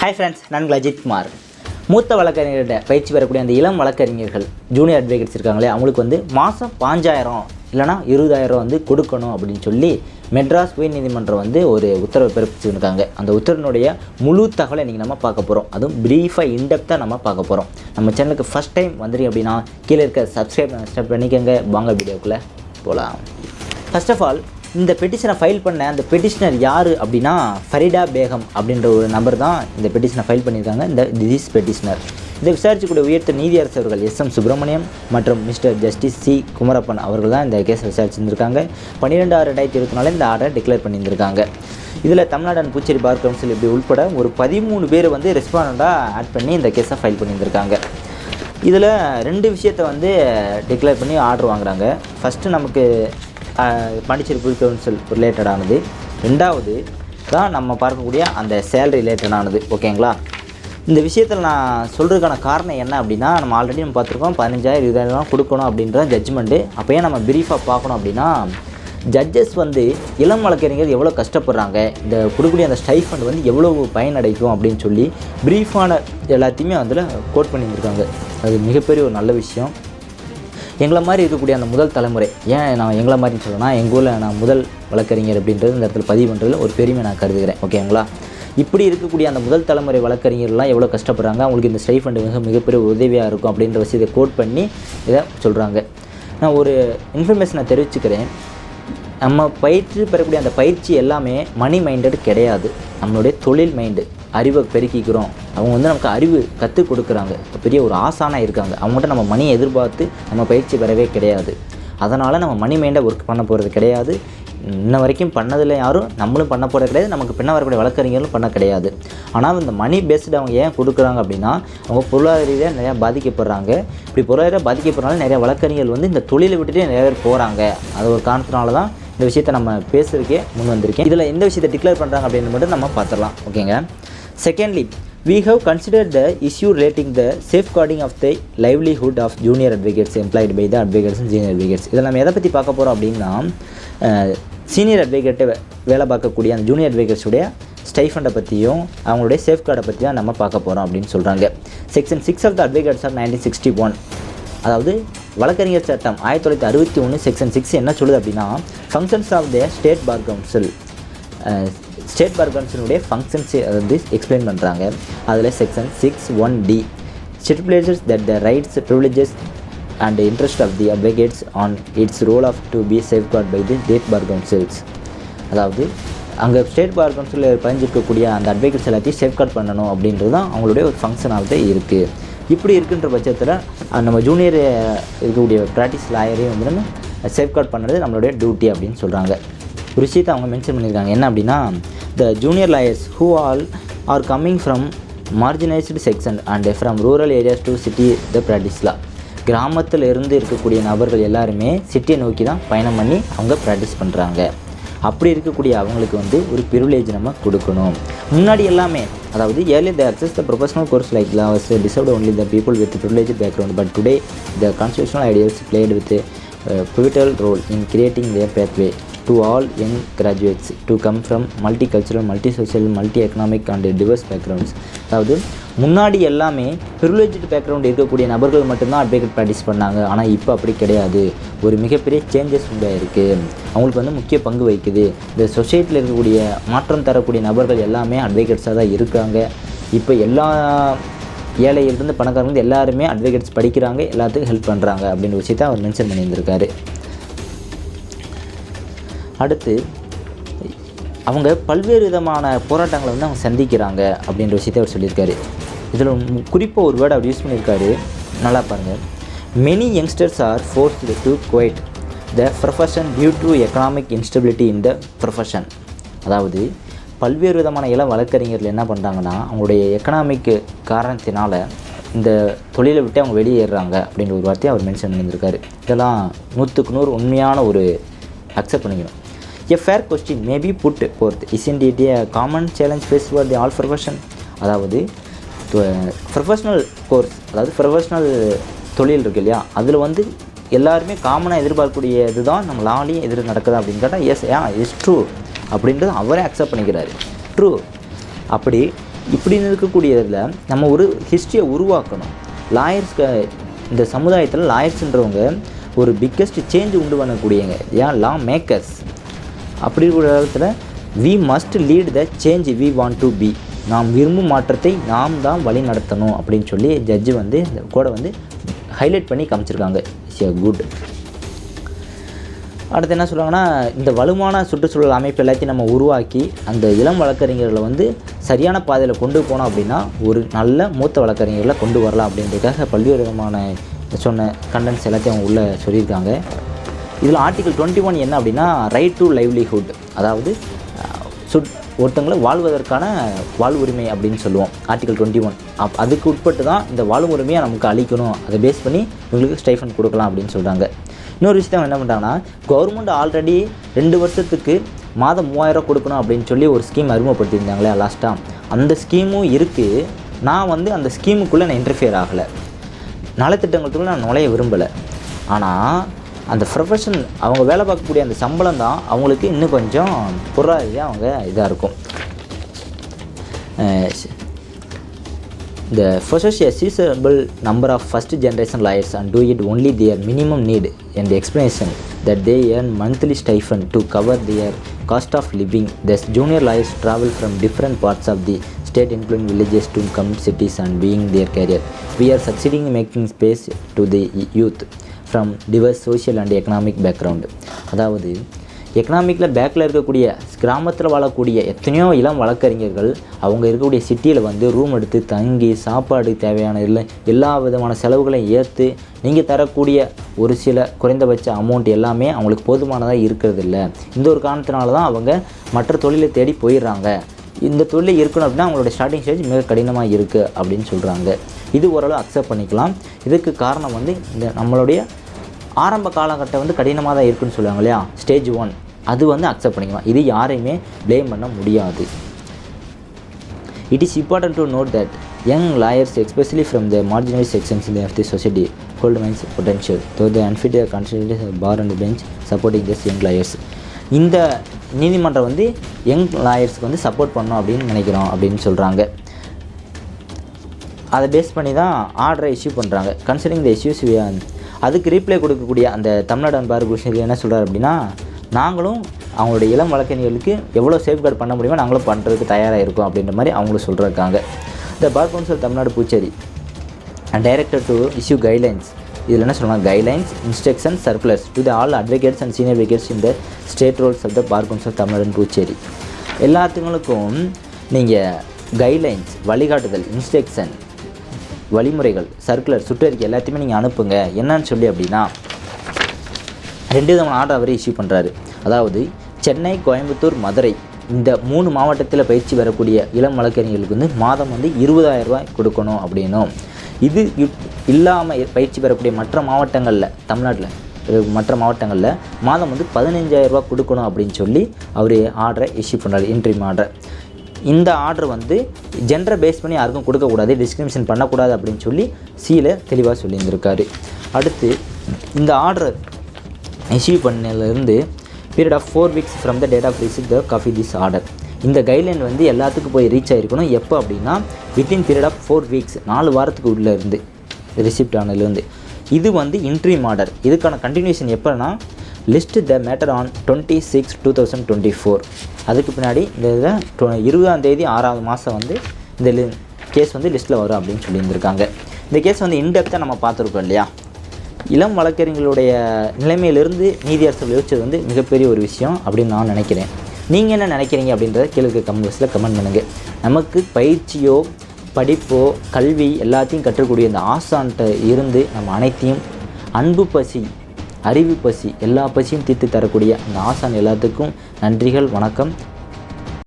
Hi friends நான் உங்கள் அஜித் குமார். மூத்த வழக்கறிஞர்கிட்ட பயிற்சி பெறக்கூடிய அந்த இளம் வழக்கறிஞர்கள் ஜூனியர் அட்வொகேட்ஸ் இருக்காங்களே அவங்களுக்கு வந்து மாதம் பாஞ்சாயிரம் இல்லைனா இருபதாயிரம் வந்து கொடுக்கணும் அப்படின்னு சொல்லி மெட்ராஸ் உயர்நீதிமன்றம் வந்து ஒரு உத்தரவை பிறப்பிச்சிருக்காங்க. அந்த உத்தரவினுடைய முழு தகவலை இன்றைக்கி நம்ம பார்க்க போகிறோம் அதுவும் ப்ரீஃபாக இன்டெப்த்தாக நம்ம பார்க்க போகிறோம் நம்ம சேனலுக்கு ஃபஸ்ட் டைம் வந்துடுங்க அப்படின்னா கீழே இருக்க சப்ஸ்கிரைப் சப்ஸ்கிரைப் பண்ணிக்கோங்க. வாங்க வீடியோக்குள்ளே போகலாம் ஃபர்ஸ்ட் ஆஃப் ஆல் இந்த பெட்டிஷனை ஃபைல் பண்ண அந்த பெட்டிஷனர் யார் அப்படின்னா ஃபரிடா பேகம் அப்படின்ற ஒரு நபர் தான் இந்த பெட்டிஷனை ஃபைல் பண்ணியிருக்காங்க. இந்த திஸ் பெட்டிஷனர் இதை விசாரிச்சக்கூடிய உயர்த்த நீதியரசு அவர்கள் எஸ் எம் சுப்பிரமணியம் மற்றும் மிஸ்டர் ஜஸ்டிஸ் சி குமரப்பன் அவர்கள் தான் இந்த கேஸை விசாரிச்சிருந்திருக்காங்க. பன்னிரெண்டு ஆறு ரெண்டாயிரத்தி இருபத்தி நாலு இந்த ஆர்டரை டிக்ளேர் பண்ணியிருந்திருக்காங்க. இதில் Tamil Nadu and Puducherry bar council இப்படி உட்பட ஒரு பதிமூணு பேர் வந்து ரெஸ்பாண்டாக ஆட் பண்ணி இந்த கேஸை ஃபைல் பண்ணியிருந்திருக்காங்க. இதில் ரெண்டு விஷயத்தை வந்து டிக்ளேர் பண்ணி ஆர்டர் வாங்குறாங்க. ஃபஸ்ட்டு நமக்கு பாண்டிச்சேரி புது கவுன்சில் ரிலேட்டடானது ரெண்டாவது தான் நம்ம பார்க்கக்கூடிய அந்த சேலரி ரிலேட்டடானது ஓகேங்களா இந்த விஷயத்தில் நான் சொல்கிறதுக்கான காரணம் என்ன அப்படின்னா நம்ம ஆல்ரெடி நம்ம பார்த்துருக்கோம் பதினஞ்சாயிரம் இருபதாயிரம் கொடுக்கணும் அப்படின்ற ஜட்ஜ்மெண்ட்டு அப்போ ஏன் நம்ம பிரீஃபாக பார்க்கணும் அப்படின்னா ஜட்ஜஸ் வந்து இளம் வழக்கறிஞர் எவ்வளோ கஷ்டப்படுறாங்க இந்த கொடுக்கக்கூடிய அந்த ஸ்டைஃபண்ட் வந்து எவ்வளோ பயனடைக்கும் அப்படின்னு சொல்லி ப்ரீஃபான எல்லாத்தையுமே அதில் கோட் பண்ணியிருக்காங்க அது மிகப்பெரிய ஒரு நல்ல விஷயம். எங்களை மாதிரி இருக்கக்கூடிய அந்த முதல் தலைமுறை ஏன் நான் எங்களை மாதிரி சொல்லணும்னா எங்கள் ஊரில் நான் முதல் வழக்கறிஞர் அப்படின்றது இந்த இடத்துல பதிவு பண்ணுறதுல ஒரு பெருமை நான் கருதுகிறேன். ஓகேங்களா இப்படி இருக்கக்கூடிய அந்த முதல் தலைமுறை வழக்கறிஞர்லாம் எவ்வளோ கஷ்டப்படுறாங்க? அவங்களுக்கு இந்த ஸ்டைஃபண்ட் மிக மிகப்பெரிய உதவியாக இருக்கும் அப்படின்ற விஷயத்தை கோட் பண்ணி இதை சொல்கிறாங்க நான் ஒரு இன்ஃபர்மேஷனை தெரிவிச்சுக்கிறேன். நம்ம பயிற்சி பெறக்கூடிய அந்த பயிற்சி எல்லாமே மணி மைண்டட் கிடையாது. நம்மளுடைய தொழில் மைண்டு அறிவை பெருக்கிக்கிறோம். அவங்க வந்து நமக்கு அறிவு கற்றுக் கொடுக்குறாங்க. பெரிய ஒரு ஆசானாக இருக்காங்க. அவங்ககிட்ட நம்ம மணியை எதிர்பார்த்து நம்ம பயிற்சி பெறவே கிடையாது. அதனால் நம்ம மணி மைண்டை ஒர்க் பண்ண போகிறது கிடையாது. இன்ன வரைக்கும் பண்ணதில் யாரும் நம்மளும் பண்ண போகிறது கிடையாது. நமக்கு பின்ன வரக்கூடிய வழக்கறிஞர்களும் பண்ண கிடையாது. ஆனால் இந்த மணி பேஸ்டு அவங்க ஏன் கொடுக்குறாங்க அப்படின்னா அவங்க பொருளாதார ரீதியாக நிறையா பாதிக்கப்படுறாங்க. இப்படி பொருளாதார பாதிக்கப்படுறனால நிறைய வழக்கறிஞர்கள் வந்து இந்த தொழிலை விட்டுட்டு நிறைய பேர் போகிறாங்க அது ஒரு காரணத்தினால தான் இந்த விஷயத்தை நம்ம பேசுறதுக்கே முன் வந்திருக்கேன். இதில் எந்த விஷயத்தை டிக்ளேர் பண்ணுறாங்க அப்படின்னு மட்டும் நம்ம பார்த்துடலாம். ஓகேங்க secondly we have considered the issue relating the safeguarding of the livelihood of junior advocates employed by the advocates and senior advocates. இதில் நம்ம எதை பற்றி பார்க்க போகிறோம் அப்படின்னா சீனியர் அட்வொகேட்டை வேலை பார்க்கக்கூடிய அந்த ஜூனியர் அட்வொகேட்ஸுடைய ஸ்டைஃபண்டை பற்றியும் அவங்களுடைய சேஃப்கார்டை பற்றி தான் நம்ம பார்க்க போகிறோம் அப்படின்னு சொல்கிறாங்க section six of the advocates of nineteen sixty one அதாவது வழக்கறிஞர் சட்டம் ஆயிரத்தி தொள்ளாயிரத்தி அறுபத்தி ஒன்று செக்ஷன் சிக்ஸ் என்ன சொல்லுது அப்படின்னா functions of the state bar council state bar கவுன்சிலுடைய வந்து எக்ஸ்பிளைன் பண்ணுறாங்க அதில் section six one D stipulators that the rights privileges and interest of the advocates on its role of to be safeguard by the state bar councils அதாவது அங்கே state பார் கவுன்சிலில் பதிஞ்சிருக்கக்கூடிய அந்த advocates எல்லாத்தையும் safeguard பண்ணணும் அப்படின்றது தான் அவங்களுடைய ஒரு ஃபங்க்ஷனாக இருக்குது இப்படி இருக்குன்ற பட்சத்தில் நம்ம ஜூனியர் இருக்கக்கூடிய ப்ராக்டிஸ் லாயரையும் வந்து நம்ம சேஃப்கார்ட் பண்ணுறது நம்மளுடைய டியூட்டி அப்படின்னு சொல்கிறாங்க ஒரு விஷயத்தை அவங்க மென்ஷன் பண்ணியிருக்காங்க. என்ன அப்படின்னா the junior lawyers who all are coming from marginalised section and from rural areas to city the ப்ராக்டிஸ்லா கிராமத்தில் இருந்து இருக்கக்கூடிய நபர்கள் எல்லாருமே சிட்டியை நோக்கி தான் பயணம் பண்ணி அவங்க ப்ராக்டிஸ் பண்ணுறாங்க அப்படி இருக்கக்கூடிய அவங்களுக்கு வந்து ஒரு பிரிவிலேஜ் நம்ம கொடுக்கணும். முன்னாடி எல்லாமே அதாவது early the access the professional course like lawyers deserved only the people with privilege background but today the constitutional ideas played with pivotal role in creating to all young graduates to come from multi cultural multi social multi economic and diverse backgrounds அதாவது முன்னாடி எல்லாமே privileged background இருக்கக்கூடிய நபர்கள் மட்டும்தான் advocate practice பண்ணாங்க. ஆனால் இப்போ அப்படி கிடையாது. ஒரு மிகப்பெரிய சேஞ்சஸ் உண்டாயிருக்கு அவங்களுக்கு வந்து முக்கிய பங்கு வகிக்குது. இந்த சொசைட்டியில் இருக்கக்கூடிய மாற்றம் தரக்கூடிய நபர்கள் எல்லாமே அட்வொகேட்ஸாக தான் இருக்காங்க. இப்போ எல்லா ஏழையிலிருந்து பணக்காரங்க எல்லாருமே அட்வொகேட்ஸ் படிக்கிறாங்க. எல்லாத்துக்கும் ஹெல்ப் பண்ணுறாங்க அப்படின்ற விஷயத்தை அவர் மென்ஷன் பண்ணியிருந்திருக்காரு. அடுத்து அவங்க பல்வேறு விதமான போராட்டங்களை வந்து அவங்க சந்திக்கிறாங்க அப்படின்ற விஷயத்தை அவர் சொல்லியிருக்காரு. இதில் குறிப்பாக ஒரு வேர்டு அவர் யூஸ் பண்ணியிருக்காரு. நல்லா பாருங்கள் many youngsters are forced to quit the profession due to economic instability in the profession அதாவது பல்வேறு விதமான இளம் வழக்கறிஞர்கள் என்ன பண்ணுறாங்கன்னா அவங்களுடைய எக்கனாமிக் காரணத்தினால இந்த தொழிலை விட்டு அவங்க வெளியேறாங்க அப்படின்ற ஒரு வார்த்தையை அவர் மென்ஷன் பண்ணியிருக்காரு இதெல்லாம் நூற்றுக்கு நூறு உண்மையான ஒரு அக்செப்ட் பண்ணிக்கணும். A fair question maybe put forth is it a common challenge face for the all profession அதாவது ப்ரொஃபஷ்னல் கோர்ஸ் அதாவது ப்ரொஃபஷ்னல் தொழில் இருக்கு இல்லையா? அதில் வந்து எல்லாருமே காமனாக எதிர்பார்க்கக்கூடிய இதுதான் நம்ம லாலையும் எதிர் நடக்குது அப்படின்னு கேட்டால் எஸ் ஏன் இஸ் ட்ரூ அப்படின்றது அவரே அக்செப்ட் பண்ணிக்கிறாரு. ட்ரூ அப்படி இப்படின்னு இருக்கக்கூடியதில் நம்ம ஒரு ஹிஸ்ட்ரியை உருவாக்கணும். லாயர்ஸ்க்கு இந்த சமுதாயத்தில் லாயர்ஸ்ன்றவங்க ஒரு பிக்கஸ்ட் சேஞ்ச் உண்டு பண்ணக்கூடியங்க ஏன்? லா மேக்கர்ஸ் அப்படி இருக்கிற இடத்துல we must lead the change we want to be நாம் விரும்பும் மாற்றத்தை நாம் தான் வழி நடத்தணும் அப்படின்னு சொல்லி ஜட்ஜு வந்து இந்த கூட வந்து ஹைலைட் பண்ணி காமிச்சிருக்காங்க. இட்ஸ் குட் அடுத்து என்ன சொல்லுவாங்கன்னா இந்த வலுவான சுற்றுச்சூழல் அமைப்பு எல்லாத்தையும் நம்ம உருவாக்கி அந்த இளம் வழக்கறிஞர்களை வந்து சரியான பாதையில் கொண்டு போனோம் அப்படின்னா ஒரு நல்ல மூத்த வழக்கறிஞர்களை கொண்டு வரலாம் அப்படின்றதுக்காக பல்வேறு விதமான சொன்ன கண்டென்ட்ஸ் எல்லாத்தையும் அவங்க உள்ளே சொல்லியிருக்காங்க. இதில் ஆர்டிகல் டுவெண்ட்டி ஒன் என்ன அப்படின்னா ரைட் டு லைவ்லிஹுட் அதாவது சுட் ஒருத்தங்களை வாழ்வதற்கான வாழ்வுரிமை அப்படின்னு சொல்லுவோம் ஆர்டிகல் டுவெண்ட்டி ஒன் அப் அதுக்கு உட்பட்டு தான் இந்த வாழ்வுரிமையை நமக்கு அளிக்கணும். அதை பேஸ் பண்ணி இவங்களுக்கு ஸ்டைஃபன் கொடுக்கலாம் அப்படின்னு சொல்கிறாங்க இன்னொரு விஷயம் என்ன பண்ணுறாங்கன்னா கவர்மெண்ட் ஆல்ரெடி ரெண்டு வருஷத்துக்கு மாதம் மூவாயிரம் கொடுக்கணும் அப்படின்னு சொல்லி ஒரு ஸ்கீம் அறிமுகப்படுத்தியிருந்தாங்களே லாஸ்ட்டாக அந்த ஸ்கீமும் இருக்குது நான் வந்து அந்த ஸ்கீமுக்குள்ளே நான் இன்டர்ஃபியர் ஆகலை. நலத்திட்டங்களுக்குள்ளே நான் நுழைய விரும்பலை. ஆனால் அந்த ப்ரொஃபஷனல் அவங்க வேலை பார்க்கக்கூடிய அந்த சம்பளம் தான் அவங்களுக்கு இன்னும் கொஞ்சம் பொருளாதார அவங்க இதாக இருக்கும் the faces a sizeable number of first generation lawyers and do it only their minimum need and explanation that they earn monthly stipend to cover their cost of living thus junior lawyers travel from different parts of the state influent villages to come cities and being their career. We are succeeding in making space to the. From diverse social and economic background அதாவது எக்கனாமிக்கில் பேக்கில் இருக்கக்கூடிய கிராமத்தில் வாழக்கூடிய எத்தனையோ இளம் வழக்கறிஞர்கள் அவங்க இருக்கக்கூடிய சிட்டியில் வந்து ரூம் எடுத்து தங்கி சாப்பாடு தேவையான இல்லை எல்லா விதமான செலவுகளையும் ஏற்று நீங்கள் தரக்கூடிய ஒரு சில குறைந்தபட்ச அமௌண்ட் எல்லாமே அவங்களுக்கு போதுமானதாக இருக்கிறது இல்லை இந்த ஒரு காரணத்தினால தான் அவங்க மற்ற தொழிலை தேடி போயிடுறாங்க. இந்த தொழில் இருக்கணும் அப்படின்னா அவங்களோட ஸ்டார்டிங் ஸ்டேஜ் மிக கடினமாக இருக்குது அப்படின்னு சொல்கிறாங்க இது ஓரளவு அக்செப்ட் பண்ணிக்கலாம். இதுக்கு காரணம் வந்து இந்த நம்மளுடைய ஆரம்ப காலகட்டம் வந்து கடினமாக தான் இருக்குன்னு சொல்லுவாங்க இல்லையா ஸ்டேஜ் ஒன் அது வந்து அக்செப்ட் பண்ணிக்கலாம் இது யாரையுமே ப்ளேம் பண்ண முடியாது it is important to note that young lawyers especially from the marginal sections in of the society gold mines potential though the unfit consolidate bar and bench supporting this young lawyers இந்த நீதிமன்றம் வந்து young லாயர்ஸ்க்கு வந்து support பண்ணும் அப்படின்னு நினைக்கிறோம் அப்படின்னு சொல்கிறாங்க அதை பேஸ் பண்ணி தான் ஆர்டரை இஷ்யூ பண்ணுறாங்க கன்சிடரிங் த இஷ்யூஸ் அதுக்கு ரீப்ளை கொடுக்கக்கூடிய அந்த தமிழ்நாடு அன்பார் குஷன் என்ன சொல்கிறார் அப்படின்னா நாங்களும் அவங்களுடைய இளம் வழக்கறிஞர்களுக்கு எவ்வளோ சேஃப்கார்டு பண்ண முடியுமோ நாங்களும் பண்ணுறதுக்கு தயாராக இருக்கோம் அப்படின்ற மாதிரி அவங்களும் சொல்கிறாங்க the bar council Tamil Nadu Puducherry director to issue guidelines இதில் என்ன சொல்லுவாங்க guidelines instruction circulars to the all advocates and senior advocates in state rolls of the bar council Tamil Nadu Puducherry. எல்லாத்துங்களுக்கும் நீங்கள் கைட்லைன்ஸ் வழிகாட்டுதல் instruction வழிமுறைகள் circular சுற்றறிக்கை எல்லாத்தையுமே நீங்கள் அனுப்புங்க. என்னன்னு சொல்லி அப்படின்னா ரெண்டு விதமான ஆர்டர் அவரே இஷ்யூ பண்ணுறாரு அதாவது சென்னை கோயம்புத்தூர் மதுரை இந்த மூணு மாவட்டத்தில் பயிற்சி பெறக்கூடிய இளம் வழக்கறிஞர்களுக்கு வந்து மாதம் வந்து 20000 ரூபாய் கொடுக்கணும் அப்படின்னும். இது இல்லாமல் பயிற்சி பெறக்கூடிய மற்ற மாவட்டங்களில் தமிழ்நாட்டில் மற்ற மாவட்டங்களில் மாதம் வந்து பதினஞ்சாயிரரூபா கொடுக்கணும் அப்படின்னு சொல்லி அவர் ஆர்டரை இஷ்யூ பண்ணுறாரு இன்ட்ரீம் ஆர்டர் இந்த ஆர்டர் வந்து ஜென்டரை பேஸ் பண்ணி யாருக்கும் கொடுக்கக்கூடாது டிஸ்கிரிமினேஷன் பண்ணக்கூடாது அப்படின்னு சொல்லி சீல தெளிவாக சொல்லியிருந்திருக்காரு. அடுத்து இந்த ஆர்டர் இஷ்யூ பண்ணதுலேருந்து period of four weeks from the date of receive the copy this order இந்த கைட்லைன் வந்து எல்லாத்துக்கும் போய் ரீச் ஆகிருக்கணும் எப்போ அப்படின்னா within period of four weeks நாலு வாரத்துக்கு உள்ளே இருந்து ரிசிப்ட் ஆனதுலேருந்து. இது வந்து இன்ட்ரீம் ஆர்டர் இதுக்கான கண்டினியூஷன் எப்போனா list the matter on twenty six two thousand twenty four அதுக்கு பின்னாடி இந்த இதில் டு- இருபதாம் தேதி ஆறாவது மாதம் வந்து இந்த கேஸ் வந்து லிஸ்ட்டில் வரும் அப்படின்னு சொல்லியிருந்திருக்காங்க. இந்த கேஸ் வந்து இன்டெப்த்தாக நம்ம பார்த்துருக்கோம் இல்லையா? இளம் வழக்கறிஞர்களுடைய நிலைமையிலிருந்து நீதியரசர்கள் யோசிச்சது வந்து மிகப்பெரிய ஒரு விஷயம் அப்படின்னு நான் நினைக்கிறேன். நீங்கள் என்ன நினைக்கிறீங்க அப்படின்றத கீழே கமெண்ட் பாக்ஸில் கமெண்ட் பண்ணுங்கள் நமக்கு பயிற்சியோ படிப்போ கல்வி எல்லாத்தையும் கற்றுக்கூடிய இந்த ஆசான்கிட்ட இருந்து நம்ம அனைத்தையும் அன்பு பசி அறிவு பசி எல்லா பசியும் தீர்த்து தரக்கூடிய அந்த ஆசான் எல்லாத்துக்கும் நன்றிகள் வணக்கம்.